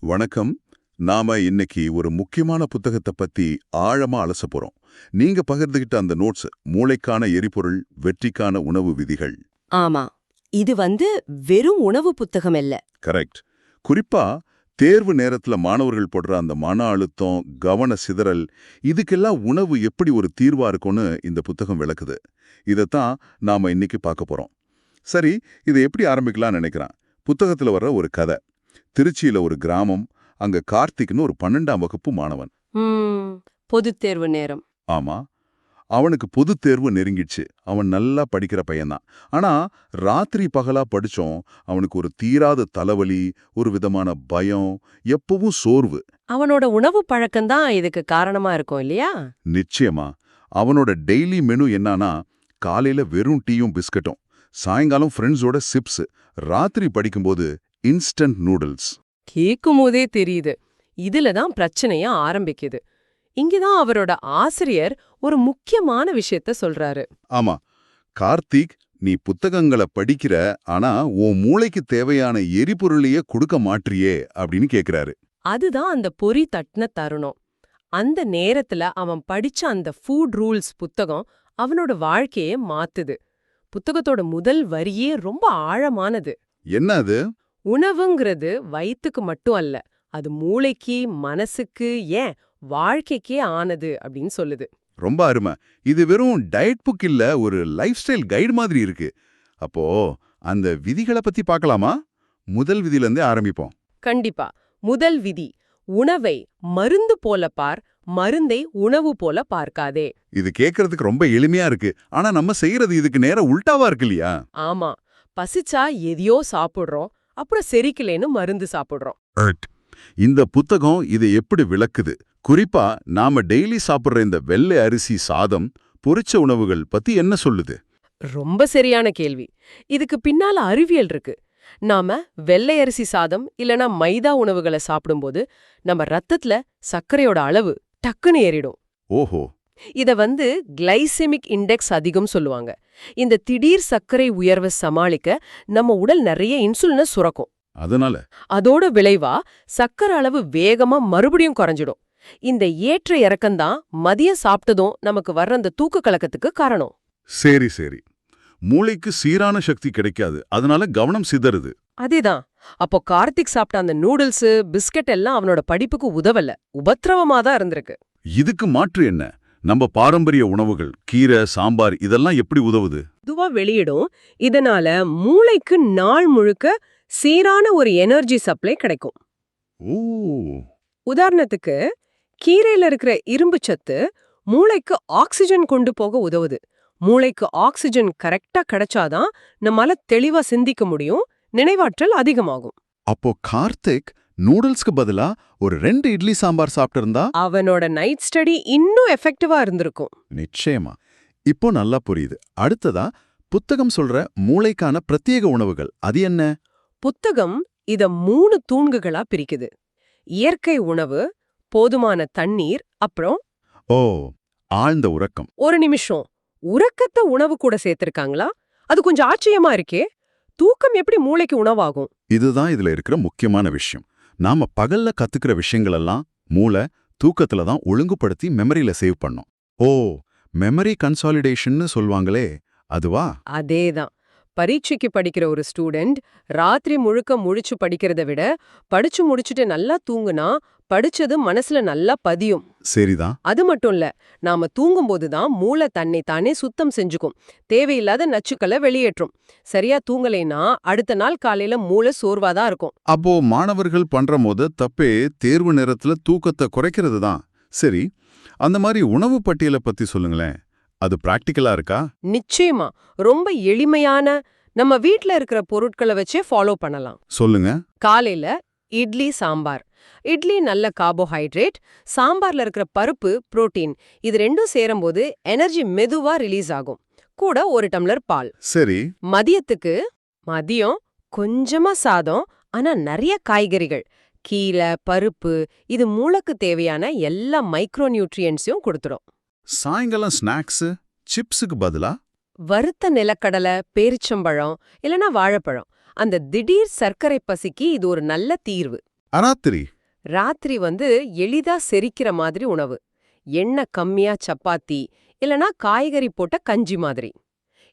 வணக்கம். நாம இன்னைக்கு ஒரு முக்கியமான புத்தகத்தை பத்தி ஆழமா அலச போறோம். நீங்க பகிர்ந்துகிட்ட அந்த நோட்ஸ் மூளைக்கான எரிபொருள் வெற்றிக்கான உணவு விதிகள். ஆமா. இது வந்து வெறும் உணவு புத்தகம் இல்ல கரெக்ட் குறிப்பா தேர்வு நேரத்துல மாணவர்கள் போடுற அந்த மன அழுத்தம் கவன சிதறல் இதுக்கெல்லாம் உணவு எப்படி ஒரு தீர்வா இருக்கும்னு இந்த புத்தகம் விளக்குது. இதைத்தான் நாம இன்னைக்கு பார்க்க போறோம். சரி இதை எப்படி ஆரம்பிக்கலாம்னு நினைக்கிறேன். புத்தகத்துல வர்ற ஒரு கதை. திருச்சியில ஒரு கிராமம் அங்க கார்த்திக்னு ஒரு பன்னெண்டாம் வகுப்பு மாணவன். ம் பொதுத் தேர்வு நேரம். ஆமா. அவனுக்கு பொதுத் தேர்வு நெருங்கிடுச்சு. அவன் நல்லா படிக்கிற பையன்தான். ஆனா ராத்திரி பகலா படிச்சோம் அவனுக்கு ஒரு தீராத தலைவலி ஒரு விதமான பயம் எப்பவும் சோர்வு. அவனோட உணவு பழக்கம்தான் இதுக்கு காரணமா இருக்கும் இல்லையா? நிச்சயமா. அவனோட டெய்லி மெனு என்னன்னா காலையில வெறும் டீயும் பிஸ்கட்டும். சாயங்காலம் ஃப்ரெண்ட்ஸோட சிப்ஸ் ராத்திரி படிக்கும்போது இன்ஸ்டன்ட் நூடுல்ஸ் கேக்கும் போதே தெரியுது. இதுல தான் பிரச்சனைய ஆரம்பிக்குது. இங்கதான் அவரோட ஆசிரியர் ஒரு முக்கியமான விஷயத்த சொல்றாரு. ஆமா. கார்த்திக் நீ புத்தகங்களை படிக்கிற ஆனா உன் மூளைக்கு தேவையான எரிபொருளையே கொடுக்க மாட்றியே அப்படின்னு கேக்குறாரு. அதுதான் அந்த பொறி தட்டின தருணம். அந்த நேரத்துல அவன் படிச்ச அந்த ஃபுட் ரூல்ஸ் புத்தகம் அவனோட வாழ்க்கையே மாத்துது. புத்தகத்தோட முதல் வரியே ரொம்ப ஆழமானது. என்ன அது உணவுங்கிறது வயித்துக்கு மட்டும் அல்ல அது மூளைக்கு மனசுக்கு ஏன் வாழ்க்கைக்கே ஆனது அப்படின்னு சொல்லுது. ரொம்ப அருமை. இது வெறும் டயட் புக் இல்ல ஒரு லைஃப் ஸ்டைல் கைடு மாதிரி இருக்கு. அப்போ அந்த விதிகளை பத்தி பார்க்கலாமா? முதல் விதியில இருந்தே ஆரம்பிப்போம். கண்டிப்பா. முதல் விதி உணவை மருந்து போல பார் மருந்தை உணவு போல பார்க்காதே. இது கேட்கறதுக்கு ரொம்ப எளிமையா இருக்கு. ஆனா நம்ம செய்யறது இதுக்கு நேர உல்டாவா இருக்கு இல்லையா? ஆமா. பசிச்சா எதையோ சாப்பிடுறோம் அப்புறம் செரிக்கலேன்னு மருந்து சாப்பிடுறோம். இந்த புத்தகம் இதை எப்படி விளக்குது? குறிப்பா நாம டெய்லி சாப்பிடுற இந்த வெள்ளை அரிசி சாதம் பொரிச்ச உணவுகள் பத்தி என்ன சொல்லுது? ரொம்ப சரியான கேள்வி. இதுக்கு பின்னால அறிவியல் இருக்கு. நாம வெள்ளை அரிசி சாதம் இல்லனா மைதா உணவுகளை சாப்பிடும்போது நம்ம ரத்தத்துல சர்க்கரையோட அளவு டக்குன்னு ஏறிடும். ஓஹோ. இத வந்து கிளைசெமிக் இண்டெக்ஸ் அதிகம் சொல்லுவாங்க. இந்த திடீர் சர்க்கரை உயர்வை சமாளிக்க நம்ம உடல் நிறைய இன்சுலினை சுரக்கும். அதனால? அதோட விளைவா சர்க்கரை அளவு வேகமா மறுபடியும் குறைஞ்சிடும். இந்த ஏற்ற இறக்கம்தான் மதியம் சாப்பிட்டதும் நமக்கு வர்ற அந்த தூக்க கலக்கத்துக்கு காரணம். சரி சரி. மூளைக்கு சீரான சக்தி கிடைக்காது. அதனால கவனம் சிதறுது. அதேதான். அப்போ கார்த்திக் சாப்பிட்ட அந்த நூடுல்ஸ் பிஸ்கட் எல்லாம் அவனோட படிப்புக்கு உதவல. உபத்திரவமா தான் இருந்திருக்கு. இதுக்கு மாற்று என்ன? நம்ம பாரம்பரிய உணவுகள் கீரை சாம்பார் இதெல்லாம் எப்படி உதவுது? இதுவா வெளியிடும். இதனால மூளைக்கு நாள் முழுக்க சீரான ஒரு எனர்ஜி சப்ளை கிடைக்கும். ஓ! உதாரணத்துக்கு கீரையில இருக்கிற இரும்பு சத்து மூளைக்கு ஆக்சிஜன் கொண்டு போக உதவுது. மூளைக்கு ஆக்சிஜன் கரெக்டா கிடைச்சாதான் நம்மால தெளிவா சிந்திக்க முடியும் நினைவாற்றல் அதிகமாகும். அப்போ கார்த்திக் நூடுல்ஸ்க்கு பதிலா ஒரு ரெண்டு இட்லி சாம்பார் சாப்பிட்டிருந்தா? அவனோட நைட் ஸ்டடி இன்னும் எஃபெக்டிவா இருந்திருக்கும். நிச்சயமா. இப்போ நல்லா புரியுது. அடுத்ததா புத்தகம் சொல்ற மூளைக்கான பிரத்யேக உணவுகள். அது என்ன? புத்தகம் இத மூணு தூண்குகளா பிரிக்குது. இயற்கை உணவு போதுமான தண்ணீர் அப்புறம் ஓ ஆழ்ந்த உறக்கம். ஒரு நிமிஷம். உறக்கத்தை உணவு கூட சேர்த்திருக்காங்களா? அது கொஞ்சம் ஆச்சரியமா இருக்கே. தூக்கம் எப்படி மூளைக்கு உணவாகும்? இதுதான் இதுல இருக்கிற முக்கியமான விஷயம். நாம பகல்ல கத்துக்கிற விஷயங்கள் எல்லாம் மூளை தூக்கத்துல தான் ஒழுங்குபடுத்தி மெமரியில சேவ் பண்ணோம். ஓ மெமரி கன்சாலிடேஷன்னு சொல்வாங்களே அதுவா? அதேதான். பரீட்சைக்கு படிக்கிற ஒரு ஸ்டூடெண்ட் ராத்திரி முழுக்க முழிச்சு படிக்கிறத விட படிச்சு முடிச்சுட்டு நல்லா தூங்குனா படிச்சது மனசுல நல்லா பதியும். சரிதான். அது மட்டும் இல்ல நாம தூங்கும்போது தான் மூளை தன்னை தானே சுத்தம் செஞ்சுக்கும். தேவையில்லாத நச்சுக்களை வெளியேற்றும். சரியா தூங்கலைன்னா அடுத்த நாள் காலையில மூளை சோர்வாதான் இருக்கும். அப்போ மாணவர்கள் பண்ற போது தப்பே தேர்வு நேரத்துல தூக்கத்தை குறைக்கிறது தான் சரி அந்த மாதிரி உணவு பட்டியலை பத்தி சொல்லுங்களேன். அது பிராக்டிக்கலா இருக்கா? நிச்சயமா. ரொம்ப எளிமையான நம்ம வீட்ல இருக்கிற பொருட்களை வச்சே ஃபாலோ பண்ணலாம். சொல்லுங்க. காலையில இட்லி சாம்பார். இட்லி நல்ல கார்போஹைட்ரேட் சாம்பார்ல இருக்கிற பருப்பு புரோட்டீன் இது ரெண்டும் சேரும்போது எனர்ஜி மெதுவா ரிலீஸ் ஆகும். கூட ஒரு டம்ளர் பால். சரி. மதியத்துக்கு மதியம் கொஞ்சமா சாதம் ஆனா நிறைய காய்கறிகள். கீரை பருப்பு இது மூளைக்கு தேவையான எல்லா மைக்ரோ நியூட்ரியன்ஸையும் கொடுத்துரும். சாயங்காலம் ஸ்நாக்ஸ் சிப்ஸுக்கு பதிலா? வறுத்த நிலக்கடலை பேரிச்சம்பழம் இல்லனா வாழைப்பழம். அந்த திடீர் சர்க்கரை பசிக்கு இது ஒரு நல்ல தீர்வு. அராத்திரி. ராத்திரி வந்து எளிதா செரிக்கிற மாதிரி உணவு. எண்ணெய் கம்மியா சப்பாத்தி இல்லனா காய்கறி போட்ட கஞ்சி மாதிரி.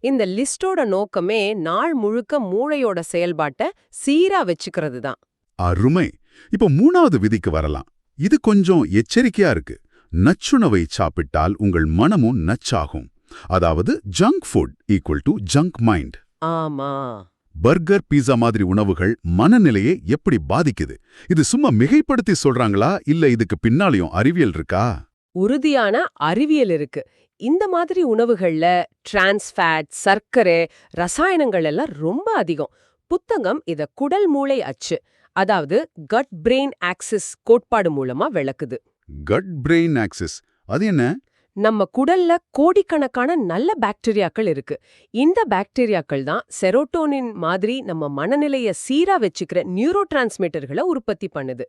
இந்த லிஸ்டோட நோக்கமே நாள் முழுக்க மூளையோட செயல்பாட்டை சீரா வச்சுக்கிறது தான் அருமை. இப்ப மூணாவது விதிக்கு வரலாம். இது கொஞ்சம் எச்சரிக்கையா இருக்கு. நச்சுணவை சாப்பிட்டால் உங்கள் மனமும் நச்சாகும். அதாவது junk food equal to junk mind ஆமா. பர்கர் பீஸா மாதிரி உணவுகள் மனநிலையை எப்படி பாதிக்குது? இது சும்மா மிகைப்படுத்தி சொல்றாங்களா? இல்ல இதுக்கு பின்னாலையும் அறிவியல் இருக்கா? உறுதியான அறிவியல் இருக்கு. இந்த மாதிரி உணவுகள்ல டிரான்ஸ் ஃபேட் சர்க்கரை ரசாயனங்கள் எல்லாம் ரொம்ப அதிகம். புத்தகம் இத குடல் மூளை அச்சு. அதாவது கட் பிரெயின் ஆக்சிஸ் கோட்பாடு மூலமா விளக்குது. கட் பிரெயின் ஆக்சிஸ் அது என்ன? நம்ம குடல்ல கோடிக்கணக்கான நல்ல பாக்டீரியாக்கள் இருக்கு. இந்த பாக்டீரியாக்கள் தான் செரோட்டோனின் மாதிரி நம்ம மனநிலைய சீரா வச்சுக்கிற நியூரோ டிரான்ஸ்மிட்டர்களை உற்பத்தி பண்ணுது.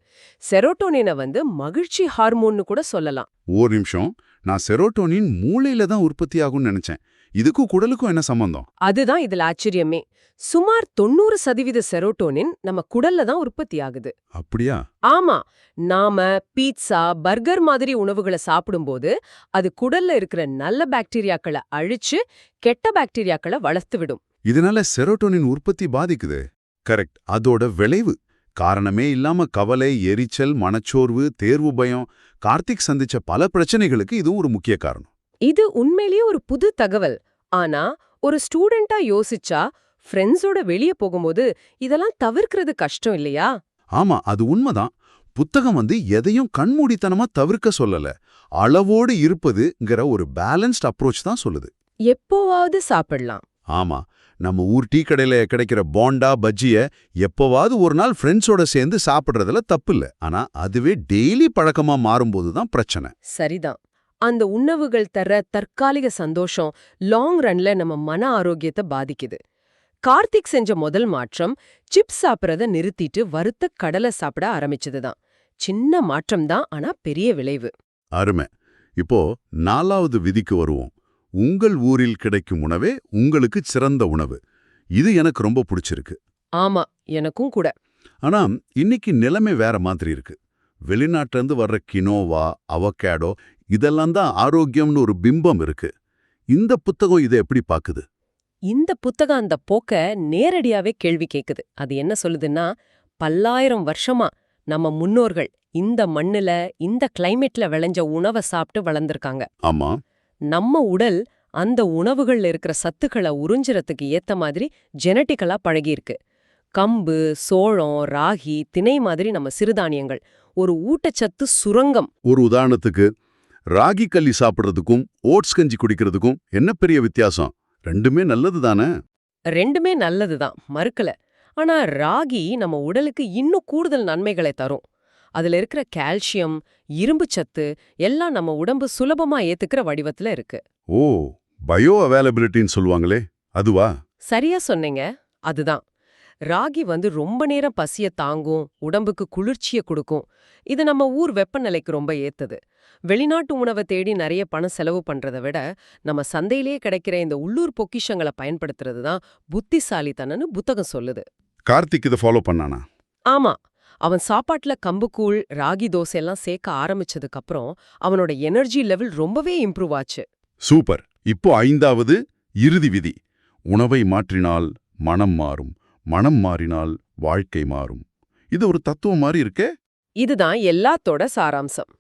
செரோட்டோனினை வந்து மகிழ்ச்சி ஹார்மோன்னு கூட சொல்லலாம். ஒரு நிமிஷம். நான் செரோட்டோனின் மூளையில தான் உற்பத்தி ஆகும்னு நினைச்சேன். இதுக்கும் குடலுக்கும் என்ன சம்பந்தம்? அதுதான் இதுல ஆச்சரியமே. சுமார் தொண்ணூறு சதவீத செரோட்டோனின் நம்ம குடல்ல தான் உற்பத்தி ஆகுது. அப்படியா? ஆமா. நாம பீட்சா பர்கர் மாதிரி உணவுகளை சாப்பிடும்போது அது குடல்ல இருக்கிற நல்ல பாக்டீரியாக்களை அழிச்சு கெட்ட பாக்டீரியாக்களை வளர்த்து விடும். இதனால செரோட்டோனின் உற்பத்தி பாதிக்குது. கரெக்ட். அதோட விளைவு. காரணமே இல்லாம கவலை எரிச்சல் மனச்சோர்வு தேர்வு பயம் கார்த்திக் சந்திச்ச பல பிரச்சனைகளுக்கு இதுவும் ஒரு முக்கிய காரணம். இது உண்மையிலேயே ஒரு புது தகவல். ஆனா ஒரு ஸ்டூடெண்டா யோசிச்சா ஃப்ரெண்ட்ஸோட வெளிய போகும்போது இதெல்லாம் தவிர்க்கிறது கஷ்டம் இல்லையா? ஆமா அது உண்மைதான். புத்தகம் வந்து எதையும் கண்மூடித்தனமா தவிர்க்க சொல்லல. அளவோடு இருப்பதுங்கிற ஒரு பேலன்ஸ்ட் அப்ரோச் தான் சொல்லுது. எப்போவாவது சாப்பிடலாம். ஆமா நம்ம ஊர் டீ கடையில கிடைக்கிற போண்டா பஜ்ஜிய எப்போவாவது ஒரு நாள் ஃப்ரெண்ட்ஸோட சேர்ந்து சாப்பிடுறதுல தப்பில்ல ஆனா அதுவே டெய்லி பழக்கமா மாறும்போது தான் பிரச்சனை. சரிதான். அந்த உணவுகள் தர தற்காலிக சந்தோஷம் லாங் ரன்ல நம்ம மன ஆரோக்கியத்தை பாதிக்குது. கார்த்திக் செஞ்ச முதல் மாற்றம் சிப்ஸ் சாப்பிட்றத நிறுத்திட்டு வறுத்த கடலை சாப்பிட ஆரம்பிச்சதுதான். சின்ன மாற்றம் தான் ஆனா பெரிய விளைவு. அருமை. இப்போ நாலாவது விதிக்கு வருவோம். உங்கள் ஊரில் கிடைக்கும் உணவே உங்களுக்கு சிறந்த உணவு. இது எனக்கு ரொம்ப பிடிச்சிருக்கு. ஆமா எனக்கும் கூட. ஆனா இன்னைக்கு நிலைமை வேற மாதிரி இருக்கு. வெளிநாட்டிலேருந்து வர்ற கினோவா அவகேடோ இதெல்லாம் தான் ஆரோக்கியம்னு ஒரு பிம்பம் இருக்கு. இந்த புத்தகம் இதை எப்படி பாக்குது? இந்த புத்தகம் அந்த போக்க நேரடியாவே கேள்வி கேக்குது. அது என்ன சொல்லுதுன்னா பல்லாயிரம் வருஷமா நம்ம முன்னோர்கள் இந்த மண்ணுல இந்த கிளைமேட்ல விளைஞ்ச உணவை சாப்பிட்டு வளர்ந்திருக்காங்க. ஆமா. நம்ம உடல் அந்த உணவுகள்ல இருக்கிற சத்துக்களை உறிஞ்சுறதுக்கு ஏத்த மாதிரி ஜெனட்டிக்கலா பழகியிருக்கு. கம்பு சோளம் ராகி திணை மாதிரி நம்ம சிறுதானியங்கள். ஒரு ஊட்டச்சத்து சுரங்கம். ஒரு உதாரணத்துக்கு ராகி களி சாப்பிடுறதுக்கும் ஓட்ஸ் கஞ்சி குடிக்கிறதுக்கும் என்ன பெரிய வித்தியாசம்? ரெண்டுமே நல்லது தானே ரெண்டுமே நல்லதுதான் மறுக்கல. ஆனா ராகி நம்ம உடலுக்கு இன்னும் கூடுதல் நன்மைகளை தரும். அதுல இருக்கிற கால்சியம் இரும்புச்சத்து எல்லாம் நம்ம உடம்பு சுலபமா ஏத்துக்கிற வடிவத்துல இருக்கு. ஓ பயோ அவைலபிலிட்டின்னு சொல்லுவாங்களே அதுவா? சரியா சொன்னீங்க அதுதான். ராகி வந்து ரொம்ப நேரம் பசிய தாங்கும் உடம்புக்கு குளிர்ச்சியை கொடுக்கும். இது நம்ம ஊர் வெப்பநிலைக்கு ரொம்ப ஏத்தது. வெளிநாட்டு உணவை தேடி நிறைய பணம் செலவு பண்றதை விட நம்ம சந்தையிலேயே கிடைக்கிற இந்த உள்ளூர் பொக்கிஷங்களை பயன்படுத்துறது தான் புத்திசாலித்தனன்னு புத்தகம் சொல்லுது. கார்த்திக் இதை ஃபாலோ பண்ணானா? ஆமா. அவன் சாப்பாட்டுல கம்புக்கூழ் ராகி தோசை எல்லாம் சேர்க்க ஆரம்பிச்சதுக்கு அப்புறம் அவனோட எனர்ஜி லெவல் ரொம்பவே இம்ப்ரூவ் ஆச்சு. சூப்பர். இப்போ ஐந்தாவது இறுதி விதி. உணவை மாற்றினால் மனம் மாறும். மனம் மாறினால் வாழ்க்கை மாறும். இது ஒரு தத்துவம் மாதிரி இருக்கே? இதுதான் எல்லாத்தோட சாராம்சம்.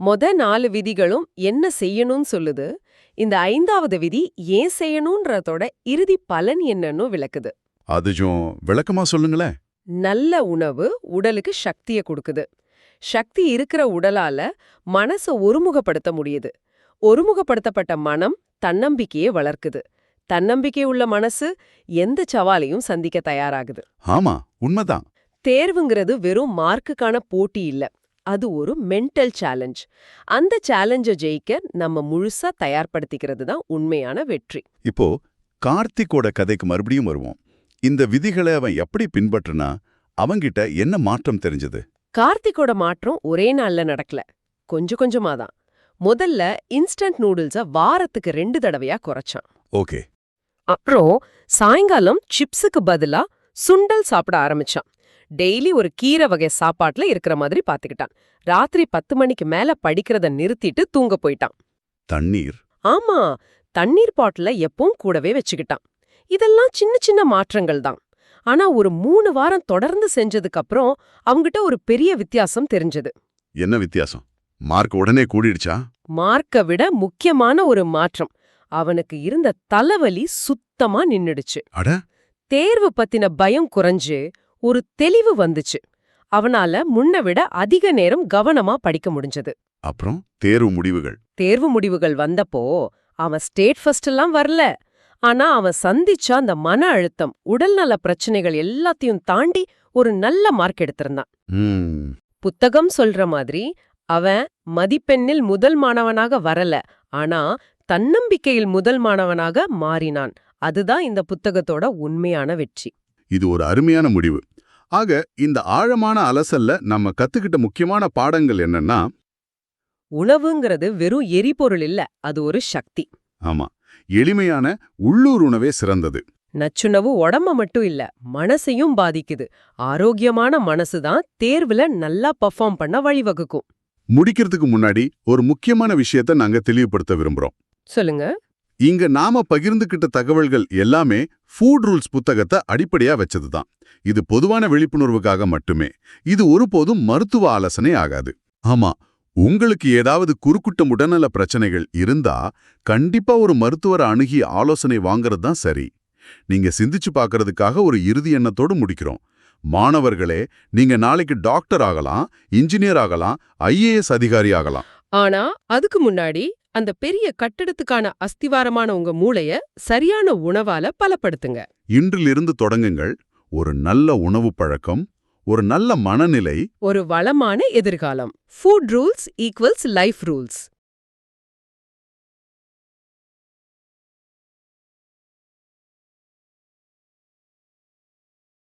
மொத நாலு விதிகளும் என்ன செய்யணும்னு சொல்லுது? இந்த ஐந்தாவது விதி ஏன் செய்யணும்ன்றதோட இறுதி பலன் என்னன்னு விளக்குது. அதுஜும் விளக்கமா சொல்லுங்களேன். நல்ல உணவு உடலுக்கு சக்தியை கொடுக்குது. சக்தி இருக்கிற உடலால மனச ஒருமுகப்படுத்த முடியுது. ஒருமுகப்படுத்தப்பட்ட மனம் தன்னம்பிக்கையை வளர்க்குது. தன்னம்பிக்கை உள்ள மனசு எந்த சவாலையும் சந்திக்க தயாராகுது. ஆமா உண்மைதான். தேர்வுங்கிறது வெறும் மார்க்குக்கான போட்டி இல்ல அது ஒரு மென்டல் சேலஞ்ச் அந்த சேலஞ்ச ஜெயிக்க நம்ம முழுசா தயார்படுத்திக்கிறது தான் உண்மையான வெற்றி. இப்போ கார்த்திக்கோட கதைக்கு மறுபடியும் வருவோம். இந்த விதிகளை அவன் எப்படி பின்பற்றினா அவங்கிட்ட என்ன மாற்றம் தெரிஞ்சது? கார்த்திக்கோட மாற்றம் ஒரே நாள்ல நடக்கல கொஞ்சம் கொஞ்சமா தான். முதல்ல இன்ஸ்டன்ட் நூடுல்ஸ வாரத்துக்கு ரெண்டு தடவையா குறைச்சான். ஓகே. அப்புறம் சாயங்காலம் சிப்ஸுக்கு பதிலா சுண்டல் சாப்பிட ஆரம்பிச்சான். டெய்லி ஒரு கீரை வகை சாப்பாட்டுல இருக்கிற மாதிரி பாத்துக்கிட்டான். ராத்திரி பத்து மணிக்கு மேல படிக்கிறத நிறுத்திட்டு தூங்க போயிட்டான். தண்ணீர்? ஆமா தண்ணீர் பாட்டில எப்பவும் கூடவே வச்சுக்கிட்டான். இதெல்லாம் சின்ன சின்ன மாற்றங்கள் தான். ஆனா ஒரு மூணு வாரம் தொடர்ந்து செஞ்சதுக்கு அப்புறம் அவங்கிட்ட ஒரு பெரிய வித்தியாசம் தெரிஞ்சது. என்ன வித்தியாசம்? மார்க் உடனே கூடிடுச்சா? மார்க்க விட முக்கியமான ஒரு மாற்றம். அவனுக்கு இருந்த தலைவலி சுத்தமா நின்னுடுச்சு. அட. தேர்வு பத்தின பயம் குறைஞ்சு ஒரு தெளிவு வந்துச்சு. அவனால முன்ன விட அதிக நேரம் கவனமா படிக்க முடிஞ்சது. அப்புறம் தேர்வு முடிவுகள். தேர்வு முடிவுகள் வந்தப்போ அவன் ஸ்டேட் ஃபர்ஸ்ட் எல்லாம் வரல. ஆனா அவன் சந்திச்ச அந்த மன அழுத்தம் உடல்நல பிரச்சனைகள் எல்லாத்தையும் தாண்டி ஒரு நல்ல மார்க் எடுத்திருந்தான். புத்தகம் சொல்ற மாதிரி அவன் மதிப்பெண்ணில் முதல் மாணவனாக வரல. ஆனா தன்னம்பிக்கையில் முதல் மாணவனாக மாறினான். அதுதான் இந்த புத்தகத்தோட உண்மையான வெற்றி. இது ஒரு அருமையான முடிவு. ஆக இந்த ஆழமான அலசல்ல நம்ம கத்துக்கிட்ட முக்கியமான பாடங்கள் என்னன்னா உணவுங்கிறது வெறும் எரிபொருள் இல்ல அது ஒரு சக்தி. ஆமா எளிமையான உள்ளூர் உணவே சிறந்தது. நச்சுணவு உடம்ப மட்டும் இல்ல மனசையும் பாதிக்குது. ஆரோக்கியமான மனசுதான் தேர்வுல நல்லா பெர்ஃபார்ம் பண்ண வழிவகுக்கும். முடிக்கிறதுக்கு முன்னாடி ஒரு முக்கியமான விஷயத்த நாங்க தெளிவுபடுத்த விரும்புறோம். சொல்லுங்க. இங்க நாம பகிர்ந்துகிட்ட தகவல்கள் எல்லாமே ஃபுட் ரூல்ஸ் புத்தகத்தை அடிப்படையா வச்சதுதான். இது பொதுவான விழிப்புணர்வுக்காக மட்டுமே. இது ஒருபோதும் மருத்துவ ஆலோசனை ஆகாது. ஆமா உங்களுக்கு ஏதாவது குறுக்குட்டம் உடல்நல பிரச்சனைகள் இருந்தா கண்டிப்பா ஒரு மருத்துவரை அணுகி ஆலோசனை வாங்குறது தான் சரி. நீங்க சிந்திச்சு பார்க்கறதுக்காக ஒரு இறுதி எண்ணத்தோடு முடிக்கிறோம். மாணவர்களே நீங்க நாளைக்கு டாக்டர் ஆகலாம் இன்ஜினியர் ஆகலாம் ஐஏஎஸ் அதிகாரி ஆகலாம். ஆனா அதுக்கு முன்னாடி அந்த பெரிய கட்டடத்துக்கான அஸ்திவாரமான உங்க மூளைய சரியான உணவால பலப்படுத்துங்க. இன்றிலிருந்து தொடங்குங்கள். ஒரு நல்ல உணவு பழக்கம் ஒரு நல்ல மனநிலை. ஒரு வளமான எதிர்காலம். Food rules equals life rules